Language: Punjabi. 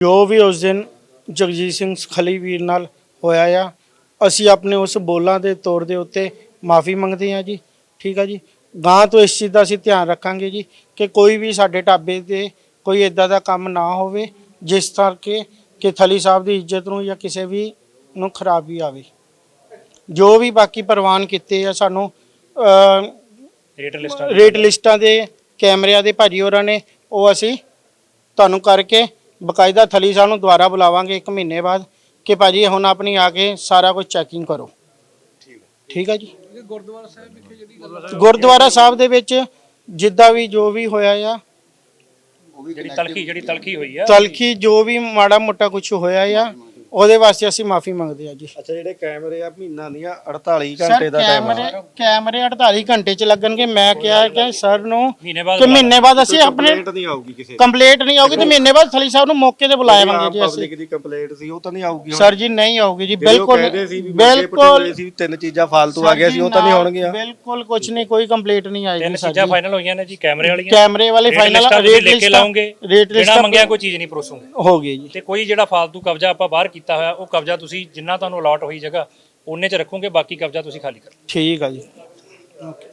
ਜੋ ਵੀ ਉਸ ਦਿਨ ਜਗਜੀਤ ਸਿੰਘ ਖਲੀ ਵੀਰ ਨਾਲ ਹੋਇਆ ਆ ਅਸੀਂ ਆਪਣੇ ਉਸ ਬੋਲਾਂ ਦੇ ਤੌਰ ਦੇ ਉੱਤੇ ਮਾਫੀ ਮੰਗਦੇ ਹਾਂ ਜੀ ਠੀਕ ਆ ਜੀ? ਗਾਂ ਤੋਂ ਇਸ ਚੀਜ਼ ਦਾ ਅਸੀਂ ਧਿਆਨ ਰੱਖਾਂਗੇ ਜੀ ਕਿ ਕੋਈ ਵੀ ਸਾਡੇ ਢਾਬੇ ਤੇ ਕੋਈ ਇਦਾਂ ਦਾ ਕੰਮ ਨਾ ਹੋਵੇ ਜਿਸ ਕਰਕੇ ਕਿ ਥਲੀ ਸਾਹਿਬ ਦੀ ਇੱਜ਼ਤ ਨੂੰ ਜਾਂ ਕਿਸੇ ਵੀ ਨੂੰ ਖਰਾਬੀ ਆਵੇ। ਜੋ ਵੀ ਬਾਕੀ ਪ੍ਰਵਾਨ ਕੀਤੇ ਆ ਸਾਨੂੰ ਰੇਟ ਲਿਸਟਾਂ ਰੇਟ ਲਿਸਟਾਂ ਦੇ ਕੈਮਰਿਆਂ ਦੇ ਭਾਜੀ ਹੋਰਾਂ ਨੇ ਉਹ ਅਸੀਂ ਤੁਹਾਨੂੰ ਕਰਕੇ ਬਕਾਇਦਾ ਥਲੀ ਸਾਹਿਬ ਨੂੰ ਦੁਬਾਰਾ ਬੁਲਾਵਾਂਗੇ 1 ਮਹੀਨੇ ਬਾਅਦ ਕਿ ਭਾਜੀ ਹੁਣ ਆਪਣੀ ਆ ਕੇ ਸਾਰਾ ਕੁਝ ਚੈਕਿੰਗ ਕਰੋ। ਠੀਕ ਹੈ ਜੀ? ਗੁਰਦੁਆਰਾ ਸਾਹਿਬ ਦੇ ਵਿੱਚ ਜਿੱਦਾਂ ਵੀ ਜੋ ਵੀ ਹੋਇਆ ਆ ਜਿਹੜੀ ਤਲਖੀ ਜਿਹੜੀ ਤਲਖੀ ਹੋਈ ਆ। ਤਲਖੀ ਜੋ ਵੀ ਮਾੜਾ ਮੋਟਾ ਕੁਝ ਹੋਇਆ ਆ ਉਹਦੇ ਵਾਸਤੇ ਅਸੀਂ ਮਾਫੀ ਮੰਗਦੇ ਆ ਜੀ। ਅੱਛਾ ਜਿਹੜੇ ਕੈਮਰੇ ਆ ਮਹੀਨਾ ਦੀਆਂ 48 ਸਰ ਘੰਟੇ ਦਾ ਟਾਈਮ ਕੈਮਰੇ ਆ। ਕੈਮਰੇ 48 ਘੰਟੇ ਚ ਲੱਗਣਗੇ। ਮੈਂ ਕਿਹਾ ਕਿ ਸਰ ਨੂੰ ਮਹੀਨੇ ਬਾਅਦ ਕਿ ਮਹੀਨੇ ਬਾਅਦ ਅਸੀਂ ਆਪਣੇ ਕੰਪਲੇਂਟ ਨਹੀਂ ਆਊਗੀ ਕਿਸੇ ਕੰਪਲੀਟ ਨਹੀਂ ਆਉਗੀ ਤੇ ਮਹੀਨੇ ਬਾਅਦ ਥਲੀ ਸਾਹਿਬ ਨੂੰ ਮੌਕੇ ਤੇ ਬੁਲਾਵਾਂਗੇ ਜੀ ਅਸੀਂ। ਪਬਲਿਕ ਦੀ ਕੰਪਲੇਂਟ ਸੀ ਉਹ ਤਾਂ ਨਹੀਂ ਆਊਗੀ ਹੁਣ। ਸਰ ਜੀ ਨਹੀਂ ਆਉਗੀ ਜੀ। ਜਿਹੜੇ ਉਹ ਬਿਲਕੁਲ ਕਹਿੰਦੇ ਸੀ ਵੀ ਬਿਲਕੁਲ ਬਿਲਕੁਲ ਸੀ ਵੀ ਤਿੰਨ ਚੀਜ਼ਾਂ ਫਾਲਤੂ ਆ ਗਿਆ ਸੀ ਉਹ ਤਾਂ ਨਹੀਂ ਹੋਣਗੀਆਂ ਬਿਲਕੁਲ ਕੁਝ ਨਹੀਂ ਕੋਈ ਕੰਪਲੀਟ ਨਹੀਂ ਆਏਗੀ ਤਿੰਨ ਸਰ ਚੀਜ਼ਾਂ ਜੀ। ਫਾਈਨਲ ਹੋਈਆਂ ਨੇ ਜੀ ਕੈਮਰੇ ਵਾਲੀਆਂ। ਕੈਮਰੇ ਵਾਲੇ ਰੇਟ ਫਾਈਨਲ ਲਿਸਟਾਂ ਤੁਸੀਂ ਰੇਟ ਲਿਖ ਕੇ ਲਿਸਟ ਲਾਉਂਗੇ ਰੇਟ ਬਿਨਾਂ ਲਿਸਟ ਮੰਗਿਆ ਕੋਈ ਚੀਜ਼ ਨਹੀਂ ਪਰੋਸੋਗੇ। ਹੋ ਗਈ ਜੀ। ਤੇ ਕੋਈ ਜਿਹੜਾ ਫਾਲਤੂ ਕਬਜ਼ਾ ਆਪਾਂ ਬਾਹਰ ਕੀਤਾ ਹੋਇਆ, ਉਹ ਕਬਜ਼ਾ ਤੁਸੀਂ ਜਿੰਨਾ ਤੁਹਾਨੂੰ ਅਲਾਟ ਹੋਈ ਜਗ੍ਹਾ, ਉਹਨੇ ਚ ਰੱਖੋਗੇ, ਬਾਕੀ ਕਬਜ਼ਾ ਤੁਸੀਂ ਖਾਲੀ ਕਰੋ ਠੀਕ ਆ ਜੀ। ਓਕੇ